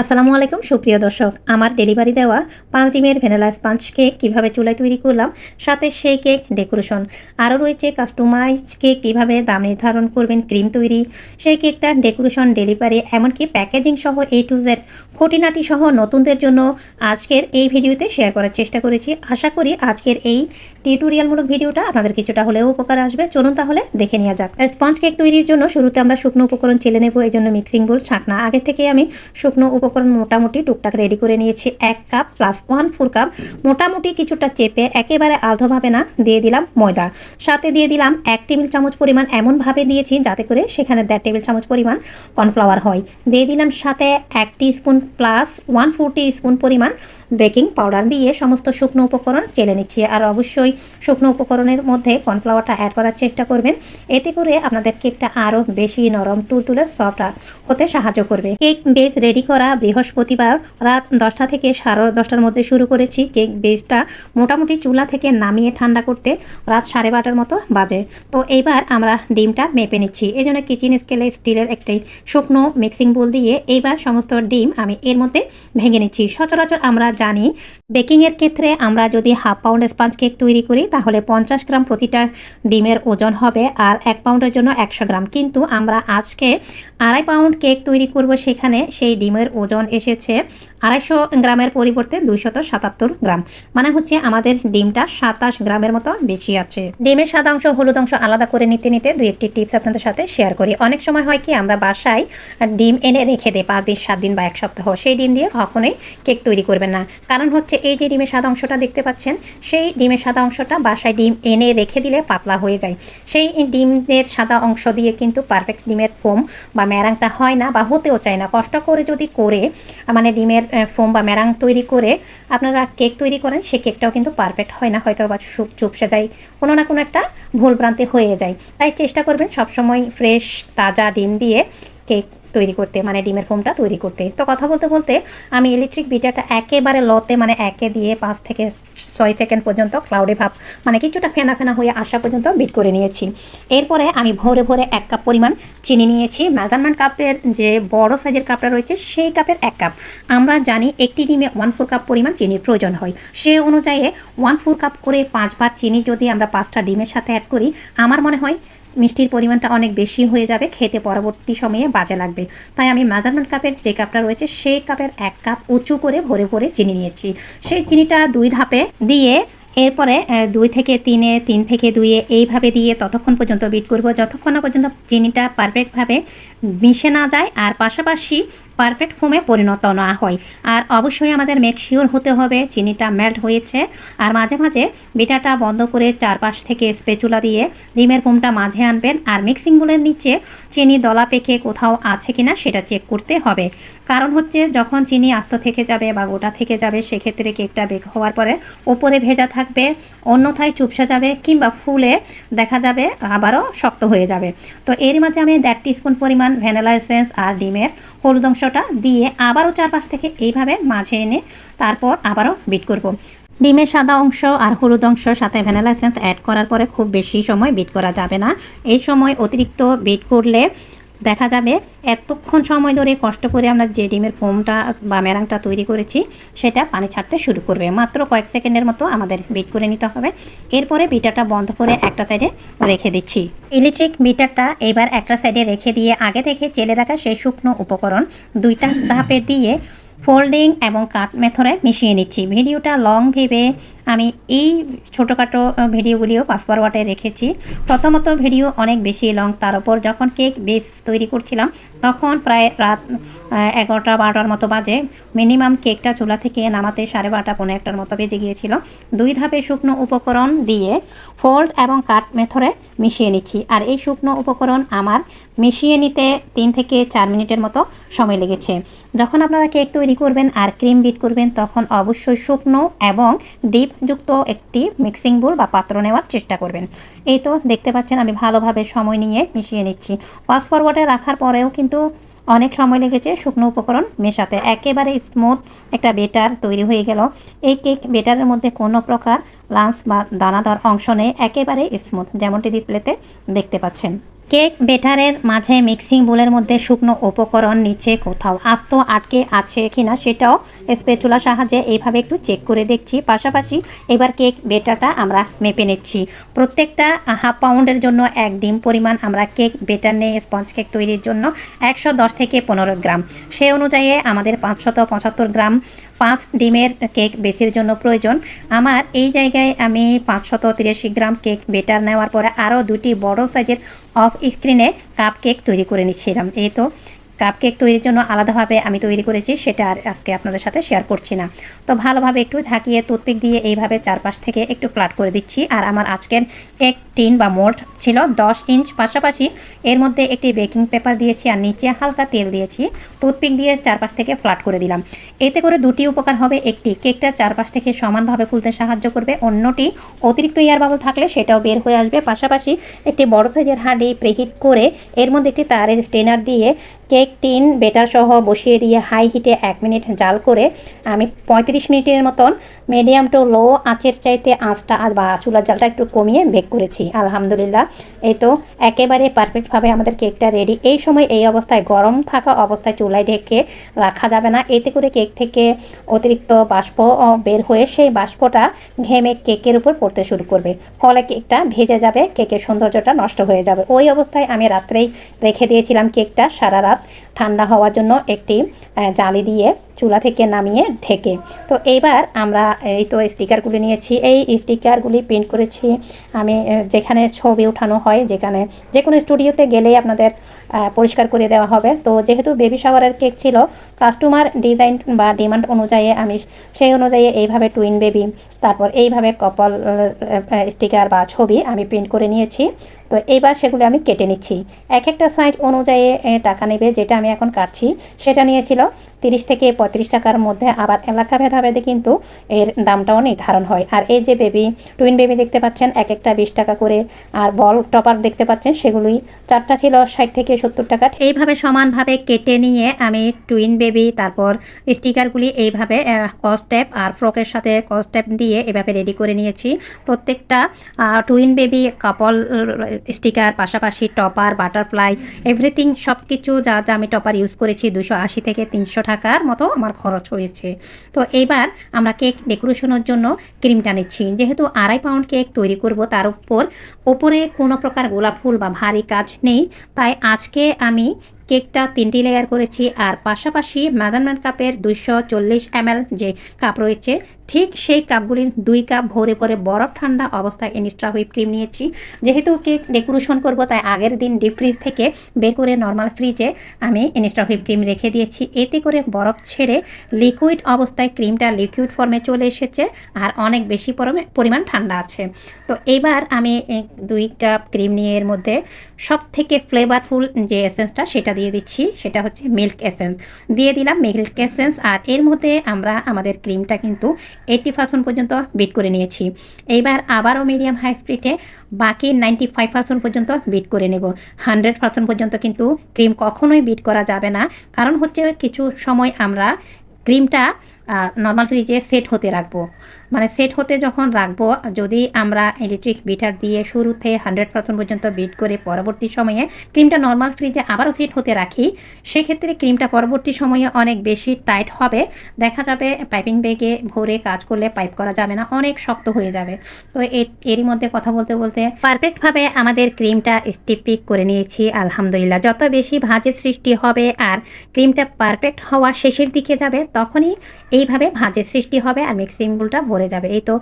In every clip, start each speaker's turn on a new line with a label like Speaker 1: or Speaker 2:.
Speaker 1: আসসালামু আলাইকুম, সুপ্রিয় দর্শক। আমার ডেলিভারি দেওয়া পাঁচ ডিমের ভ্যানিলা স্পঞ্জ কেক কীভাবে চুলায় তৈরি করলাম, সাথে সেই কেক ডেকোরেশন। আরও রয়েছে কাস্টমাইজ কেক কীভাবে দাম নির্ধারণ করবেন, ক্রিম তৈরি। সেই কেকটা ডেকোরেশন, ডেলিভারি, এমনকি প্যাকেজিং সহ এ টু জেড খুঁটিনাটি সহ নতুনদের জন্য আজকের এই ভিডিওতে শেয়ার করার চেষ্টা করেছি। আশা করি আজকের এই টিউটোরিয়ালমূলক ভিডিওটা আপনাদের কিছুটা হলেও উপকার আসবে। চলুন তাহলে দেখে নেওয়া যাক। স্পঞ্জ কেক তৈরির জন্য শুরুতে আমরা শুকনো উপকরণ চেলে নেব, এই জন্য মিক্সিং বোল ছাকনা। আগে থেকে আমি শুকনো উপকরণ মোটামুটি টুকটাক রেডি করে নিয়েছি। এক cup plus one four cup মোটামুটি কিছুটা চেপে একেবারে আলধোভাবে না দিয়ে দিলাম ময়দা। সাথে দিয়ে দিলাম এক টেবিল চামচ পরিমাণ এমনভাবে দিয়েছি যাতে করে সেখানে দেড় টেবিল চামচ পরিমাণ কর্নফ্লাওয়ার হয়। দিয়ে দিলাম সাথে এক spoon plus one four spoon পরিমাণ বেকিং পাউডার দিয়ে সমস্ত শুকনো উপকরণ চেলে নিচ্ছি। আর অবশ্যই শুকনো উপকরণের মধ্যে কর্নফ্লাওয়ারটা অ্যাড করার চেষ্টা করবেন। এতে করে আপনাদের কেকটা আরও বেশি নরম, তুলতুলে সফট হতে সাহায্য করবে। কেক বেস রেডি করা বৃহস্পতিবার রাত দশটা থেকে সাড়ে দশটার মধ্যে শুরু করেছি। কেক বেসটা মোটামুটি চুলা থেকে নামিয়ে ঠান্ডা করতে রাত সাড়ে বারোটার মতো বাজে। তো এইবার আমরা ডিমটা মেপে নিচ্ছি। এই জন্য কিচেন স্কেলে স্টিলের একটি শুকনো মিক্সিং বোল দিয়ে এইবার সমস্ত ডিম আমি এর মধ্যে ভেঙে নিচ্ছি। সচরাচর আমরা জানি বেকিংয়ের ক্ষেত্রে আমরা যদি হাফ পাউন্ড স্পঞ্জ কেক তৈরি করি, তাহলে পঞ্চাশ গ্রাম প্রতিটা ডিমের ওজন হবে আর এক পাউন্ডের জন্য একশো গ্রাম। কিন্তু আমরা আজকে আড়াই পাউন্ড কেক তৈরি করব সেখানে, সেই ডিমের ওজন এসেছে আড়াইশো গ্রামের পরিবর্তে দুইশত সাতাত্তর গ্রাম। মানে হচ্ছে আমাদের ডিমটা সাতাশ গ্রামের মতো বেশি আছে। ডিমের সাদা অংশ, হলুদ অংশ আলাদা করে নিতে নিতে দুই একটি টিপস আপনাদের সাথে শেয়ার করি। অনেক সময় হয় কি, আমরা বাসায় ডিম এনে রেখে দিই পাঁচ দিন, সাত দিন বা এক সপ্তাহ। সেই ডিম দিয়ে কখনোই কেক তৈরি করবেন না। কারণ হচ্ছে এই যে ডিমের সাদা অংশটা দেখতে পাচ্ছেন, সেই ডিমের সাদা অংশটা বাসায় ডিম এনে রেখে দিলে পাতলা হয়ে যায়। সেই ডিমের সাদা অংশ দিয়ে কিন্তু পারফেক্ট ডিমের ফোম বা ম্যারাংটা হয় না বা হতেও চায় না। কষ্ট করে যদি করে মানে ডিমের ফোম বা ম্যারাং তৈরি করে আপনারা কেক তৈরি করেন সেই কেকটাও কিন্তু পারফেক্ট হয় না হয়তো বা চুপসে যায়, কোনো না কোনো একটা ভুলভ্রান্তি হয়ে যায়। তাই চেষ্টা করবেন সবসময় ফ্রেশ তাজা ডিম দিয়ে কেক তৈরি করতে মানে ডিমের ফোমটা তৈরি করতে। তো কথা বলতে বলতে আমি ইলেকট্রিক বিটারটা একেবারে লতে মানে একে দিয়ে পাঁচ থেকে ছয় সেকেন্ড পর্যন্ত ক্লাউডে ভাব মানে কিছুটা ফেনা ফেনা হয়ে আসা পর্যন্ত বিট করে নিয়েছি। এরপরে আমি ভোরে ভোরে এক কাপ পরিমাণ চিনি নিয়েছি। মেজারমেন্ট কাপের যে বড় সাইজের কাপটা রয়েছে, সেই কাপের এক কাপ আমরা জানি একটি ডিমে ওয়ান ফোর কাপ পরিমাণ চিনির প্রয়োজন হয়। সে অনুযায়ী ওয়ান ফোর কাপ করে পাঁচবার চিনি যদি আমরা পাঁচটা ডিমের সাথে অ্যাড করি, আমার মনে হয় মিষ্টির পরিমাণটা অনেক বেশি হয়ে যাবে, খেতে পরবর্তী সময়ে বাজে লাগবে। তাই আমি মাদারমন কাপের যে কাপটা রয়েছে, সেই কাপের এক কাপ উঁচু করে ভরে ভরে চিনি নিয়েছি। সেই চিনিটা দুই ধাপে দিয়ে এরপরে দুই থেকে তিনে, তিন থেকে দুইয়ে এইভাবে দিয়ে ততক্ষণ পর্যন্ত বিট করব। যতক্ষণ না পর্যন্ত চিনিটা পারফেক্টভাবে মিশে না যায়, আর পাশাপাশি পারফেক্ট ফোমে পরিণত না হয়। আর অবশ্যই আমাদের মেকশিওর হতে হবে, চিনিটা মেল্ট হয়েছে। আর মাঝে মাঝে বিটাটা বন্ধ করে চারপাশ থেকে স্পেচুলা দিয়ে ডিমের ফোমটা মাঝে আনবেন। আর মিক্সিং বোলের নিচে চিনি দলা পেকে কোথাও আছে কিনা সেটা চেক করতে হবে। কারণ হচ্ছে যখন চিনি আস্ত থেকে যাবে বা গোটা থেকে যাবে, সেক্ষেত্রে কেকটা বেক হওয়ার পরে ওপরে ভেজা থাকবে, অন্যথায় চুপসা যাবে কিংবা ফুলে দেখা যাবে আবারও শক্ত হয়ে যাবে। তো এর মাঝে আমি দেড় স্পুন পরিমাণ ভ্যানিলা এসেন্স আর ডিমের হলুদ অংশটা দিয়ে আবারও চারপাশ থেকে এইভাবে মাঝে এনে তারপর আবারও বিট করব। ডিমের সাদা অংশ আর হলুদ অংশ সাথে ভ্যানিলা এসেন্স অ্যাড করার পরে খুব বেশি সময় বিট করা যাবে না এই সময় অতিরিক্ত বিট করলে দেখা যাবে এতক্ষণ সময় ধরে কষ্ট করে আমরা যে ডিমের ফোমটা বা ম্যারাংটা তৈরি করেছি, সেটা পানি ছাড়তে শুরু করবে। মাত্র কয়েক সেকেন্ডের মতো আমাদের বিট করে নিতে হবে। এরপরে বিটারটা বন্ধ করে একটা সাইডে রেখে দিচ্ছি। ইলেকট্রিক মিটারটা এবার একটা সাইডে রেখে দিয়ে আগে থেকে চেলে রাখা সেই শুকনো উপকরণ দুইটা ধাপে দিয়ে ফোল্ডিং এবং কাট মেথরে মিশিয়ে নিচ্ছি। ভিডিওটা লং ভেবে আমি এই ছোটোখাটো ভিডিওগুলিও পাসপর ওয়াটে রেখেছি। প্রথমত ভিডিও অনেক বেশি লং তার উপর যখন কেক বেস তৈরি করছিলাম, তখন প্রায় রাত এগারোটা বারোটার মতো বাজে। মিনিমাম কেকটা চুলা থেকে নামাতে সাড়ে বারোটা পনেরো একটার মতো বেজে গিয়েছিল। দুই ধাপে শুকনো উপকরণ দিয়ে ফোল্ড এবং কাট মেথরে মিশিয়ে নিচ্ছি। আর এই শুকনো উপকরণ আমার মিশিয়ে নিতে তিন থেকে চার মিনিটের মতো সময় লেগেছে। যখন আপনারা কেক তৈরি করবেন আর ক্রিম বিট করবেন, তখন অবশ্যই শুকনো এবং ডিপযুক্ত একটি মিক্সিং বোল বা পাত্র নেওয়ার চেষ্টা করবেন। এই তো দেখতে পাচ্ছেন আমি ভালোভাবে সময় নিয়ে মিশিয়ে নিচ্ছি। ফাস্ট ফরওয়ার্ডে রাখার পরেও কিন্তু অনেক সময় লেগেছে শুকনো উপকরণ মেশাতে। একেবারে স্মুথ একটা বেটার তৈরি হয়ে গেল। এই কেক বেটারের মধ্যে কোনো প্রকার লাঞ্চ বা দানাদার অংশ নেই। একেবারে স্মুথ যেমনটি ডিসপ্লেতে দেখতে পাচ্ছেন। কেক বেটারের মাঝে মিক্সিং বোলের মধ্যে শুকনো উপকরণ নিচে কোথাও আস্ত আটকে আছে কিনা সেটাও স্পেচুলার সাহায্যে এইভাবে একটু চেক করে দেখছি। পাশাপাশি এবার কেক বেটারটা আমরা মেপে নিচ্ছি। প্রত্যেকটা হাফ পাউন্ডের জন্য এক ডিম পরিমাণ আমরা কেক বেটার নিয়ে স্পঞ্জ কেক তৈরির জন্য একশো দশ থেকে পনেরো গ্রাম। সে অনুযায়ী আমাদের পাঁচশত পঁচাত্তর গ্রাম পাঁচ ডিমের কেক বেসির জন্য প্রয়োজন। আমার এই জায়গায় আমি পাঁচশত তিরাশি গ্রাম কেক বেটার নেওয়ার পরে আরও দুটি বড় সাইজের অফ স্ক্রিনে কাপ কেক তৈরি করে নিচ্ছিলাম। এই তো কাপ কেক তৈরির জন্য আলাদাভাবে আমি তৈরি করেছি, সেটা আর আজকে আপনাদের সাথে শেয়ার করছি না। তো ভালোভাবে একটু ঝাঁকিয়ে টুথপিক দিয়ে এইভাবে চারপাশ থেকে একটু ফ্ল্যাট করে দিচ্ছি। আর আমার আজকের এক টিন বা মোল্ড ছিল দশ ইঞ্চ পাশাপাশি এর মধ্যে একটি বেকিং পেপার দিয়েছি আর নিচে হালকা তেল দিয়েছি। টুথপিক দিয়ে চারপাশ থেকে ফ্ল্যাট করে দিলাম। এতে করে দুটি উপকার হবে। একটি কেকটা চারপাশ থেকে সমানভাবে খুলতে সাহায্য করবে। অন্যটি অতিরিক্ত এয়ার বাবল থাকলে সেটাও বের হয়ে আসবে। পাশাপাশি একটি বড় সাইজের হাঁড়ি প্রিহিট করে এর মধ্যে একটি তারের স্টেনার দিয়ে কেক, টিন, বেটার সহ বসিয়ে দিয়ে হাই হিটে এক মিনিট জাল করে আমি পঁয়ত্রিশ মিনিটের মতন মিডিয়াম টু লো আঁচের চাইতে আঁচটা বা চুলার জালটা একটু কমিয়ে বেক করেছি। আলহামদুলিল্লাহ। এই তো একেবারে পারফেক্টভাবে আমাদের কেকটা রেডি। এই সময় এই অবস্থায় গরম থাকা অবস্থায় চুলায় ঢেকে রাখা যাবে না। এতে করে কেক থেকে অতিরিক্ত বাষ্প বের হয়ে সেই বাষ্পটা ঘেমে কেকের উপর পড়তে শুরু করবে। ফলে কেকটা ভেজে যাবে, কেকের সৌন্দর্যটা নষ্ট হয়ে যাবে। ওই অবস্থায় আমি রাত্রেই রেখে দিয়েছিলাম কেকটা সারা রাত। up. ঠান্ডা হওয়ার জন্য একটি জালি দিয়ে চুলা থেকে নামিয়ে ঢেকে। তো এইবার আমরা এই তো স্টিকারগুলি নিয়েছি। এই স্টিকারগুলি প্রিন্ট করেছি আমি যেখানে ছবি ওঠানো হয়, যেখানে যে কোনো স্টুডিওতে গেলেই আপনাদের পরিষ্কার করে দেওয়া হবে। তো যেহেতু বেবি শাওয়ারের কেক ছিল, কাস্টমার ডিজাইন বা ডিমান্ড অনুযায়ী আমি সেই অনুযায়ী এইভাবে টুইন বেবি, তারপর এইভাবে কপাল স্টিকার বা ছবি আমি প্রিন্ট করে নিয়েছি। তো এইবার সেগুলো আমি কেটে নিচ্ছি। এক একটা সাইজ অনুযায়ী টাকা নেবে, যেটা আমি এখন কাটছি। সেটা নিয়েছিল তিরিশ থেকে পঁয়ত্রিশ টাকার মধ্যে। আবার এলাকা ভেদাভেদে কিন্তু এর দামটাও নির্ধারণ হয়। আর এই যে বেবি টুইন বেবি দেখতে পাচ্ছেন, এক একটা বিশ টাকা করে। আর বল টপার দেখতে পাচ্ছেন, সেগুলোই চারটা ছিল ষাট থেকে সত্তর টাকা। এইভাবে সমানভাবে কেটে নিয়ে আমি টুইন বেবি তারপর স্টিকারগুলি এইভাবে কস্টেপ আর ফ্রকের সাথে কস্টেপ দিয়ে এভাবে রেডি করে নিয়েছি। প্রত্যেকটা টুইন বেবি কাপল স্টিকার পাশাপাশি টপার বাটারফ্লাই এভরিথিং সব কিছু যা যা আমি টপার ইউজ করেছি দুশো আশি থেকে তিনশো টাকার মতো আমার খরচ হয়েছে। তো এবার আমরা কেক ডেকোরেশনের জন্য ক্রিমটা নিচ্ছি। যেহেতু আড়াই পাউন্ড কেক তৈরি করব, তার উপর ওপরে কোনো প্রকার গোলাপ ফুল বা ভারী কাজ নেই। তাই আজকে আমি কেকটা তিনটি লেয়ার করেছি আর পাশাপাশি মেজারমেন্ট কাপের দুইশো চল্লিশ এমএল যে কাপ রয়েছে, ঠিক সেই কাপগুলির দুই কাপ ভরে পরে বরফ ঠান্ডা অবস্থায় ইনস্ট্রা হুইপ ক্রিম নিয়েছি। যেহেতু কেক ডেকোরেশন করব, তাই আগের দিন ডিপ ফ্রিজ থেকে বের করে নর্মাল ফ্রিজে আমি ইনস্ট্রা হুইপ ক্রিম রেখে দিয়েছি। এতে করে বরফ ছেড়ে লিকুইড অবস্থায় ক্রিমটা লিকুইড ফর্মে চলে এসেছে আর অনেক বেশি পরমে- পরিমাণ ঠান্ডা আছে। তো এবার আমি দুই কাপ ক্রিম নিয়ে এর মধ্যে সব থেকে ফ্লেভারফুল যে এসেন্সটা সেটা দিয়ে দিচ্ছি, সেটা হচ্ছে মিল্ক এসেন্স দিয়ে দিলাম মিল্ক এসেন্স আর এর মধ্যে আমরা আমাদের ক্রিমটা কিন্তু এইটটি পার্সেন্ট পর্যন্ত বিট করে নিয়েছি। এইবার আবারও মিডিয়াম হাই স্পিডে বাকি নাইনটি ফাইভ পার্সেন্ট পর্যন্ত বিট করে নেব। হান্ড্রেড পার্সেন্ট পর্যন্ত কিন্তু ক্রিম কখনোই বিট করা যাবে না। কারণ হচ্ছে কিছু সময় আমরা ক্রিমটা নর্মাল ফ্রিজে সেট হতে রাখব। মানে সেট হতে যখন রাখব, যদি আমরা ইলেকট্রিক বিটার দিয়ে শুরুতে হান্ড্রেড পার্সেন্ট পর্যন্ত বিট করে পরবর্তী সময়ে ক্রিমটা নর্মাল ফ্রিজে আবারও সেট হতে রাখি, সেক্ষেত্রে ক্রিমটা পরবর্তী সময়ে অনেক বেশি টাইট হবে। দেখা যাবে পাইপিং ব্যাগে ভরে কাজ করলে পাইপ করা যাবে না, অনেক শক্ত হয়ে যাবে। তো এরই মধ্যে কথা বলতে বলতে পারফেক্টভাবে আমাদের ক্রিমটা স্টিপিক করে নিয়েছি, আলহামদুলিল্লাহ। যত বেশি ভাঁজের সৃষ্টি হবে আর ক্রিমটা পারফেক্ট হওয়া শেষের দিকে যাবে, তখনই এইভাবে ভাঁজের সৃষ্টি হবে আর মিক্সিং বুলটা ভরে যাবে। এই তো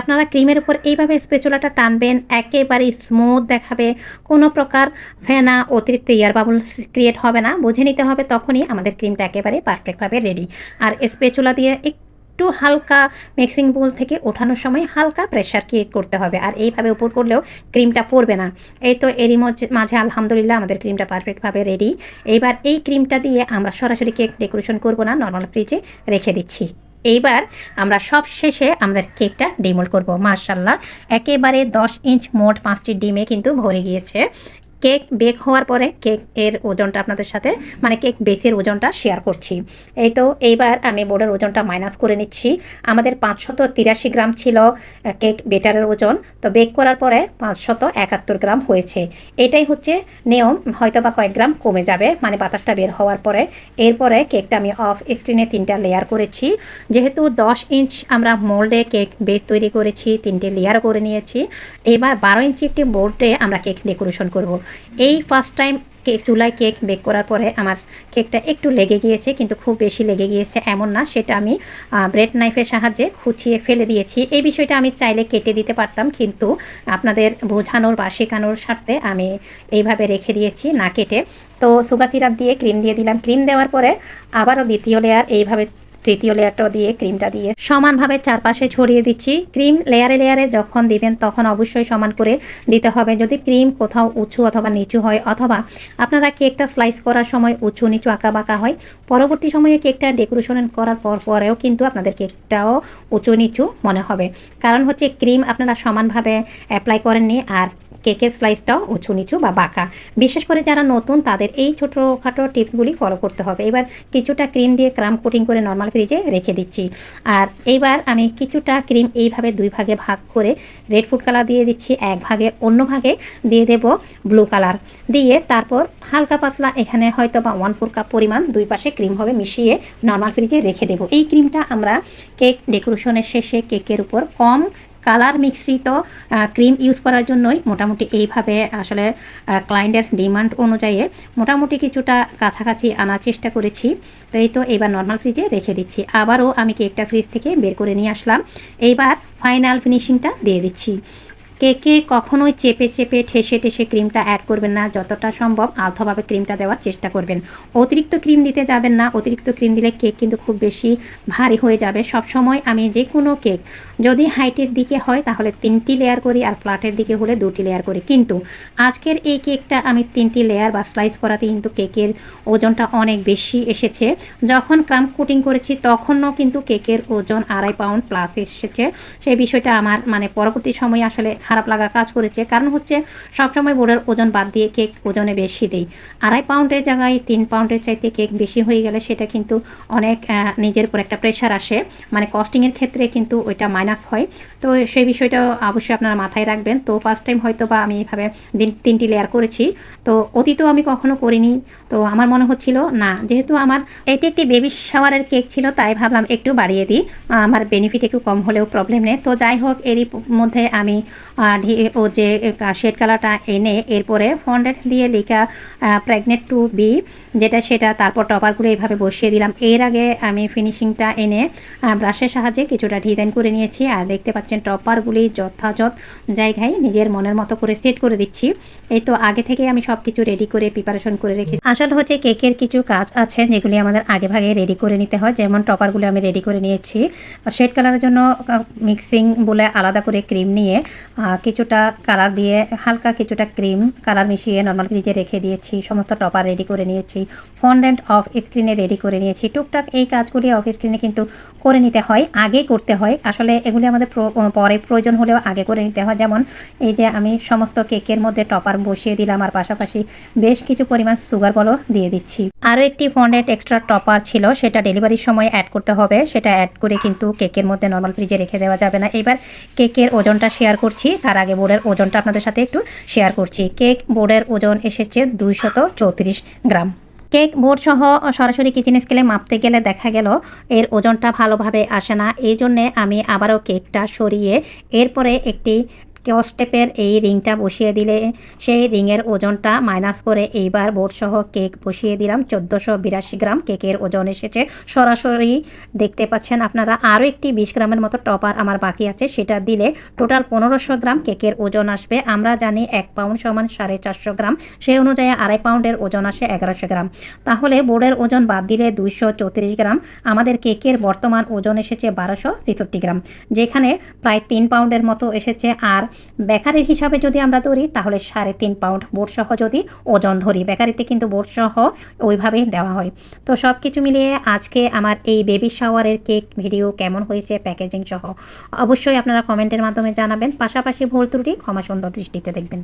Speaker 1: আপনারা ক্রিমের উপর এইভাবে স্পেচুলাটা টানবেন, একেবারে স্মুথ দেখাবে। কোনো প্রকার ফেনা, অতিরিক্ত ইয়ার বাবল ক্রিয়েট হবে না। বুঝে নিতে হবে, তখনই আমাদের ক্রিমটা একেবারে পারফেক্টভাবে রেডি আর স্পেচুলা দিয়ে একটু হালকা মিক্সিং বোল থেকে ওঠানোর সময় হালকা প্রেশার ক্রিয়েট করতে হবে। আর এইভাবে উপর করলেও ক্রিমটা পড়বে না। এই তো এরই মাঝে আলহামদুলিল্লাহ আমাদের ক্রিমটা পারফেক্টভাবে রেডি এইবার এই ক্রিমটা দিয়ে আমরা সরাসরি কেক ডেকোরেশন করব না নর্মাল ফ্রিজে রেখে দিচ্ছি। এইবার আমরা সব শেষে আমাদের কেকটা ডিমোল্ড করব। মার্শাল্লাহ একেবারে দশ ইঞ্চ মোট পাঁচটি ডিমে কিন্তু ভরে গিয়েছে। কেক বেক হওয়ার পরে কেক এর ওজনটা আপনাদের সাথে মানে কেক বেকের ওজনটা শেয়ার করছি। এই তো এইবার আমি বোর্ডের ওজনটা মাইনাস করে নিচ্ছি। আমাদের পাঁচশত তিরাশি গ্রাম ছিল কেক বেটারের ওজন। তো বেক করার পরে পাঁচশত একাত্তর গ্রাম হয়েছে। এটাই হচ্ছে নিয়ম হয়তো বা কয়েক গ্রাম কমে যাবে মানে বাতাসটা বের হওয়ার পরে। এরপরে কেকটা আমি অফ স্ক্রিনে তিনটা লেয়ার করেছি। যেহেতু দশ ইঞ্চ আমরা মোল্ডে কেক বেক তৈরি করেছি, তিনটে লেয়ার করে নিয়েছি। এবার বারো ইঞ্চি একটি বোর্ডে আমরা কেক ডেকোরেশন করব। এই ফার্স্ট টাইম কেক চুলায় কেক বেক করার পরে আমার কেকটা একটু লেগে গিয়েছে, কিন্তু খুব বেশি লেগে গিয়েছে এমন না। সেটা আমি ব্রেড নাইফের সাহায্যে খুঁচিয়ে ফেলে দিয়েছি। এই বিষয়টা আমি চাইলে কেটে দিতে পারতাম, কিন্তু আপনাদের বোঝানোর বা শেখানোর স্বার্থে আমি এইভাবে রেখে দিয়েছি না কেটে। তো সুগার সিরাপ দিয়ে ক্রিম দিয়ে দিলাম। ক্রিম দেওয়ার পরে আবারও দ্বিতীয় লেয়ার এইভাবে তৃতীয় লেয়ারটা দিয়ে, ক্রিমটা দিয়ে সমানভাবে চারপাশে ছড়িয়ে দিচ্ছি। ক্রিম লেয়ারে লেয়ারে যখন দিবেন, তখন অবশ্যই সমান করে দিতে হবে। যদি ক্রিম কোথাও উঁচু অথবা নিচু হয়, অথবা আপনারা কেকটা স্লাইস করার সময় উঁচু নিচু আঁকা বাঁকা হয়, পরবর্তী সময়ে কেকটা ডেকোরেশন করার পর পরেও কিন্তু আপনাদের কেকটাও উঁচু নিচু মনে হবে। কারণ হচ্ছে, ক্রিম আপনারা সমানভাবে অ্যাপ্লাই করেননি আর কেকের স্লাইসটাও উঁচু নিচু বা বাঁকা। বিশেষ করে যারা নতুন, তাদের এই ছোটোখাটো টিপসগুলি ফলো করতে হবে। এবার কিছুটা ক্রিম দিয়ে ক্রাম কোটিং করে নর্মাল ফ্রিজে রেখে দিচ্ছি। আর এইবার আমি কিছুটা ক্রিম এইভাবে দুই ভাগে ভাগ করে রেড ফুড কালার দিয়ে দিচ্ছি। এক ভাগে অন্য ভাগে দিয়ে দেব ব্লু কালার দিয়ে তারপর হালকা পাতলা এখানে হয়তো বা ওয়ান ফোর কাপ পরিমাণ দুই পাশে ক্রিম হবে মিশিয়ে নর্মাল ফ্রিজে রেখে দেব। এই ক্রিমটা আমরা কেক ডেকোরেশনের শেষে কেকের উপর কম কালার মিশ্রিত ক্রিম ইউজ করার জন্যই মোটামুটি এইভাবে আসলে ক্লায়েন্টের ডিমান্ড অনুযায়ী মোটামুটি কিছুটা কাছাকাছি আনার চেষ্টা করেছি। তো এই তো এবার নর্মাল ফ্রিজে রেখে দিচ্ছি। আবারও আমি কেকটা ফ্রিজ থেকে বের করে নিয়ে আসলাম। এইবার ফাইনাল ফিনিশিংটা দিয়ে দিচ্ছি। কেকে কখনোই চেপে চেপে ঠেসে ঠেসে ক্রিমটা অ্যাড করবেন না। যতটা সম্ভব আলতোভাবে ক্রিমটা দেওয়ার চেষ্টা করবেন। অতিরিক্ত ক্রিম দিতে যাবেন না। অতিরিক্ত ক্রিম দিলে কেক কিন্তু খুব বেশি ভারী হয়ে যাবে। সব সময় আমি যে কোনো কেক যদি হাইটের দিকে হয় তাহলে তিনটি লেয়ার করি আর ফ্ল্যাটের দিকে হলে দুটি লেয়ার করি। কিন্তু আজকের এই কেকটা আমি তিনটি লেয়ার বা স্লাইস করাতে কিন্তু কেকের ওজনটা অনেক বেশি এসেছে। যখন ক্রাম কোটিং করেছি তখনও কিন্তু কেকের ওজন আড়াই পাউন্ড প্লাস এসেছে। সেই বিষয়টা আমার মানে পরবর্তী সময়ে আসলে খারাপ লাগা কাজ করেছে। কারণ হচ্ছে, সবসময় বোর্ডের ওজন বাদ দিয়ে কেক ওজনে বেশি দেই। আড়াই পাউন্ডের জায়গায় তিন পাউন্ডের চাইতে কেক বেশি হয়ে গেলে সেটা কিন্তু অনেক নিজের উপর একটা প্রেশার আসে। মানে কস্টিংয়ের ক্ষেত্রে কিন্তু ওইটা মাইনাস হয়। তো সেই বিষয়টা অবশ্যই আপনারা মাথায় রাখবেন। তো ফার্স্ট টাইম হয়তো বা আমি এইভাবে দিন তিনটি লেয়ার করেছি। তো অতীতেও আমি কখনো করিনি। তো আমার মনে হচ্ছিল, না, যেহেতু আমার এটি একটি বেবি শাওয়ারের কেক ছিল, তাই ভাবলাম একটু বাড়িয়ে দিই। আমার বেনিফিট একটু কম হলেও প্রবলেম নেই। তো যাই হোক, এরই মধ্যে আমি ও যে শেড কালারটা এনে এরপরে ফন্ডেট দিয়ে লেখা প্রেগনেন্ট টু বি যেটা সেটা তারপর টপারগুলো এইভাবে বসিয়ে দিলাম। এর আগে আমি ফিনিশিংটা এনে ব্রাশের সাহায্যে কিছুটা ডিজাইন করে নিয়েছি। আর দেখতে পাচ্ছেন টপারগুলি যথাযথ জায়গায় নিজের মনের মতো করে সেট করে দিচ্ছি। এই তো আগে থেকে আমি সব কিছু রেডি করে প্রিপারেশন করে রেখে আসলে হচ্ছে কেকের কিছু কাজ আছে, যেগুলি আমাদের আগে ভাগে রেডি করে নিতে হয়। যেমন টপারগুলো আমি রেডি করে নিয়েছি। শেড কালারের জন্য মিক্সিং বলে আলাদা করে ক্রিম নিয়ে কিছুটা কালার দিয়ে হালকা কিছুটা ক্রিম কালার মিশিয়ে নর্মাল ফ্রিজে রেখে দিয়েছি। সমস্ত টপার রেডি করে নিয়েছি। ফন্ডেন্ট অফ স্ক্রিনে রেডি করে নিয়েছি। টুকটাক এই কাজগুলি অফ স্ক্রিনে কিন্তু করে নিতে হয় আগে করতে হয়। আসলে এগুলি আমাদের প্র- পরে প্রয়োজন হলেও আগে করে নিতে হয়। যেমন এই যে আমি সমস্ত কেকের মধ্যে টপার বসিয়ে দিলাম আর পাশাপাশি বেশ কিছু পরিমাণ সুগার বলও দিয়ে দিচ্ছি। আরও একটি ফন্ডেন্ট এক্সট্রা টপার ছিল, সেটা ডেলিভারির সময় অ্যাড করতে হবে। সেটা অ্যাড করে কিন্তু কেকের মধ্যে নর্মাল ফ্রিজে রেখে দেওয়া যাবে না। এবার কেকের ওজনটা শেয়ার করছি। তার আগে বোর্ডের ওজনটা আপনাদের সাথে একটু শেয়ার করছি। কেক বোর্ডের ওজন এসেছে দুইশত চৌত্রিশ গ্রাম। কেক বোর্ড সহ সরাসরি কিচেন স্কেলে মাপতে গেলে দেখা গেল এর ওজনটা ভালোভাবে আসে না। এই জন্যে আমি আবারও কেকটা সরিয়ে এরপরে একটি স্টেপের এই রিংটা বসিয়ে দিলে, সেই রিংয়ের ওজনটা মাইনাস করে এইবার বোর্ড সহ কেক বসিয়ে দিলাম। চোদ্দোশো বিরাশি গ্রাম কেকের ওজন এসেছে। সরাসরি দেখতে পাচ্ছেন আপনারা, আরও একটি বিশ গ্রামের মতো টপার আমার বাকি আছে। সেটা দিলে টোটাল পনেরোশো গ্রাম কেকের ওজন আসবে। আমরা জানি এক পাউন্ড সমান সাড়ে চারশো গ্রাম। সেই অনুযায়ী আড়াই পাউন্ডের ওজন আসে এগারোশো গ্রাম। তাহলে বোর্ডের ওজন বাদ দিলে দুইশো চৌত্রিশ গ্রাম। আমাদের কেকের বর্তমান ওজন এসেছে বারোশো ছেষট্টি গ্রাম। যেখানে প্রায় তিন পাউন্ডের মতো এসেছে। আর বেকারির হিসাবে যদি আমরা ধরি, তাহলে সাড়ে তিন পাউন্ড বোর্ডসহ যদি ওজন ধরি, বেকারিতে কিন্তু বোর্ডসহ ওইভাবেই দেওয়া হয়। তো সব কিছু মিলিয়ে আজকে আমার এই বেবি শাওয়ারের কেক ভিডিও কেমন হয়েছে প্যাকেজিং সহ, অবশ্যই আপনারা কমেন্টের মাধ্যমে জানাবেন। পাশাপাশি ভুল ত্রুটি ক্ষমা সুন্দর দৃষ্টিতে দেখবেন।